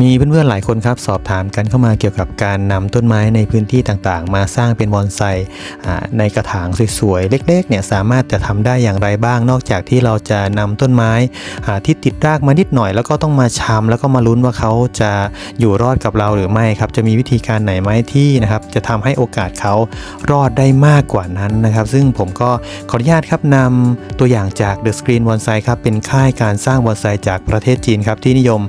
มีเพื่อนๆหลายคนครับสอบถามกันเข้ามาเกี่ยวกับการนำต้นไม้ในพื้นที่ต่างๆ มาสร้างเป็นบอนไซในกระถางสวยๆ เล็กๆเนี่ยสามารถจะทำได้อย่างไรบ้าง นอกจากที่เราจะนำต้นไม้ที่ติดรากมานิดหน่อย แล้วก็ต้องมาชำแล้วก็มาลุ้นว่าเขาจะอยู่รอดกับเราหรือไม่ครับจะมีวิธีการไหนไหมที่นะครับจะทำให้โอกาสเขารอดได้มากกว่านั้นนะครับ ซึ่งผมก็ขออนุญาตครับนำตัวอย่างจาก The Screen Bonsai ครับเป็นค่ายการสร้างบอนไซจากประเทศจีนครับที่นิยม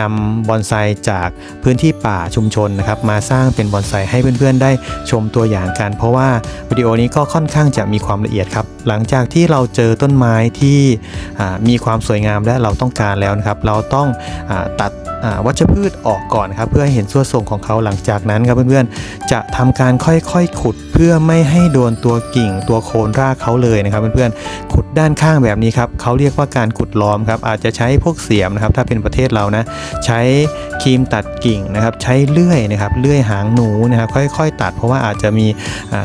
นำบอนไซจากพื้นที่ป่าชุมชนนะครับมาสร้างเป็นบอนไซให้เพื่อนๆ ได้ชมตัวอย่างกัน เพราะว่าวิดีโอนี้ก็ค่อนข้างจะมีความละเอียดครับ หลังจากที่เราเจอต้นไม้ที่มีความสวยงามและเราต้องการแล้วนะครับ เราต้องอตัดวัชพืชออกก่อนครับเพื่อให้เห็นส่วนทรงของเขาหลังจากนั้นครับเพื่อนๆ จะทำการค่อยๆ ขุดเพื่อไม่ให้โดนตัวกิ่งตัวโคนรากเขาเลยนะครับเพื่อนๆขุดด้านข้างแบบนี้ครับเขาเรียกว่าการขุดล้อมครับอาจจะใช้พวกเสียมนะครับถ้าเป็นประเทศเรานะใช้ครีมตัดกิ่งนะครับใช้เลื่อยนะครับเลื่อยหางหนูนะครับค่อย ๆ ตัด เพราะว่าอาจจะมี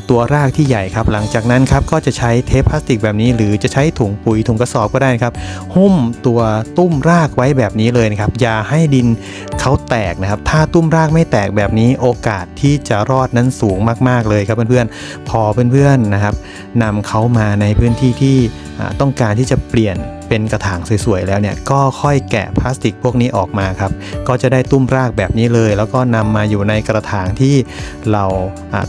ตัวรากที่ใหญ่ครับหลังจากนั้นครับก็จะใช้เทปพลาสติกแบบนี้ หรือจะใช้ถุงปุ๋ยถุงกระสอบก็ได้ครับ หุ้มตัวตุ้มรากไว้แบบนี้เลยนะครับ อย่าให้ดินเขาแตกนะครับ ถ้าตุ้มรากไม่แตกแบบนี้โอกาสที่จะรอดนั้นสูงมาก ๆ เลยครับเพื่อนๆ พอเพื่อนๆนะครับนำเขามาในพื้นที่ที่ต้องการที่จะเปลี่ยน เป็นกระถางสวยๆแล้วเนี่ยก็ค่อยแกะพลาสติกพวกนี้ออกมาครับ ก็จะได้ตุ้มรากแบบนี้เลย แล้วก็นำมาอยู่ในกระถางที่เรา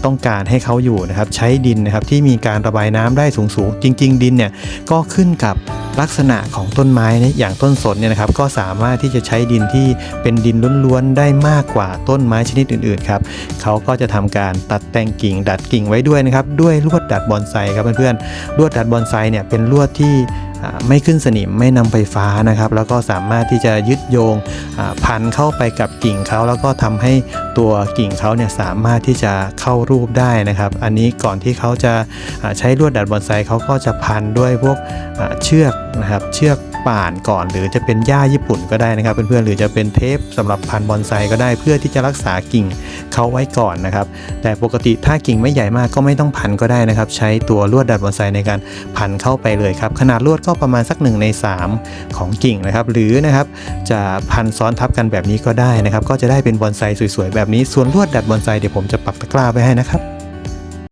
ต้องการให้เขาอยู่นะครับใช้ดินนะครับที่มีการระบายน้ำได้สูงๆ จริง ๆ ดินเนี่ยก็ขึ้นกับลักษณะของต้นไม้นี่ยอย่างต้นสนเนี่ยนะครับก็สามารถที่จะใช้ดินที่เป็นดินล้วนๆได้มากกว่าต้นไม้ชนิดอื่นๆครับเขาก็จะทำการตัดแต่งกิ่งดัดกิ่งไว้ด้วยนะครับด้วยลวดดัดบอนไซครับเพื่อนๆลวดดัดบอนไซเนี่ยเป็นลวดที่ ไม่ขึ้นสนิมไม่นำไฟฟ้านะครับ แล้วก็สามารถที่จะยึดโยงพันเข้าไปกับกิ่งเขาแล้วก็ทำให้ตัวกิ่งเขาเนี่ยสามารถที่จะเข้ารูปได้นะครับ อันนี้ก่อนที่เขาจะใช้ลวดดัดบอนไซเขาก็จะพันด้วยพวกเชือกนะครับเชือกป่านก่อน หรือจะเป็นหญ้าญี่ปุ่นก็ได้นะครับ เพื่อนๆหรือจะเป็นเทปสำหรับพันบอนไซก็ได้เพื่อที่จะรักษากิ่งเขาไว้ก่อนนะครับ แต่ปกติถ้ากิ่งไม่ใหญ่มากก็ไม่ต้องพันก็ได้นะครับ ใช้ตัวลวดดัดบอนไซในการพันเข้าไปเลยครับขนาดลวดก็ประมาณสัก1ใน3 ของกิ่งนะครับ หรือนะครับจะพันซ้อนทับกันแบบนี้ก็ได้นะครับ ก็จะได้เป็นบอนไซสวยๆแบบนี้ส่วนลวดดัดบอนไซเดี๋ยวผมจะปักตะกร้าไว้ให้นะครับ